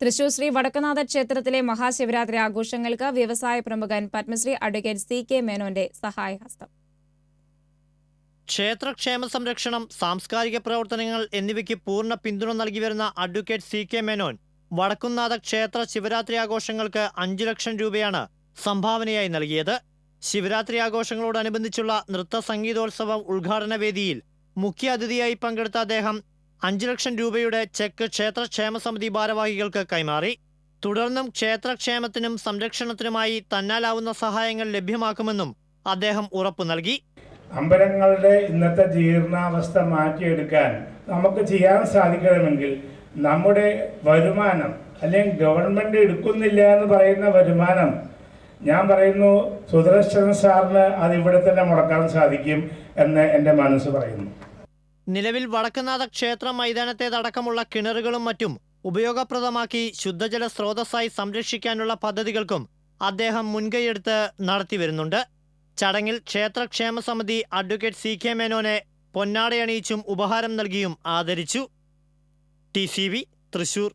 തൃശൂർ ശ്രീ വടക്കുനാഥ ക്ഷേത്രത്തിലെ മഹാശിവരാത്രി ആഘോഷങ്ങൾക്ക് വ്യവസായ പ്രമുഖൻ പത്മശ്രീ അഡ്വക്കേറ്റ് സി കെ മേനോന്റെ സഹായഹസ്തം. ക്ഷേത്രക്ഷേമ സംരക്ഷണം സാംസ്കാരിക പ്രവർത്തനങ്ങൾ എന്നിവയ്ക്ക് പൂർണ പിന്തുണ നൽകി വരുന്ന advocate C K Menon Vadakkunnatha ക്ഷേത്ര ശിവരാത്രി ആഘോഷങ്ങൾക്ക് അഞ്ചു ലക്ഷം രൂപയാണ് സംഭാവനയായി നൽകിയത്. ശിവരാത്രി ആഘോഷങ്ങളോടനുബന്ധിച്ചുള്ള നൃത്ത സംഗീതോത്സവം ഉദ്ഘാടന വേദിയിൽ മുഖ്യ അതിഥിയായി പങ്കെടുത്ത അദ്ദേഹം അഞ്ചു ലക്ഷം രൂപയുടെ ചെക്ക് ക്ഷേത്രക്ഷേമ സമിതി ഭാരവാഹികൾക്ക് കൈമാറി. തുടർന്നും ക്ഷേത്രക്ഷേമത്തിനും സംരക്ഷണത്തിനുമായി തന്നാലാവുന്ന സഹായങ്ങൾ ലഭ്യമാക്കുമെന്നും അദ്ദേഹം ഉറപ്പു നൽകി. അമ്പലങ്ങളുടെ ഇന്നത്തെ ജീർണാവസ്ഥ മാറ്റിയെടുക്കാൻ നമുക്ക് ചെയ്യാൻ സാധിക്കണമെങ്കിൽ നമ്മുടെ വരുമാനം അല്ലെങ്കിൽ ഗവൺമെന്റ് എടുക്കുന്നില്ല എന്ന് പറയുന്ന വരുമാനം ഞാൻ പറയുന്നു സുദർശൻ സാറിന് അത് ഇവിടെ തന്നെ മുടക്കാൻ സാധിക്കും എന്ന് എന്റെ മനസ്സ് പറയുന്നു. നിലവിൽ വടക്കുനാഥ ക്ഷേത്ര മൈതാനത്തേതടക്കമുള്ള കിണറുകളും മറ്റും ഉപയോഗപ്രദമാക്കി ശുദ്ധജല സ്രോതസ്സായി സംരക്ഷിക്കാനുള്ള പദ്ധതികൾക്കും അദ്ദേഹം മുൻകൈയെടുത്ത് നടത്തിവരുന്നുണ്ട്. ചടങ്ങിൽ ക്ഷേത്രക്ഷേമ സമിതി അഡ്വക്കേറ്റ് സി കെ മേനോനെ പൊന്നാടയണിയിച്ചും ഉപഹാരം നൽകിയും ആദരിച്ചു. T C V Thrissur.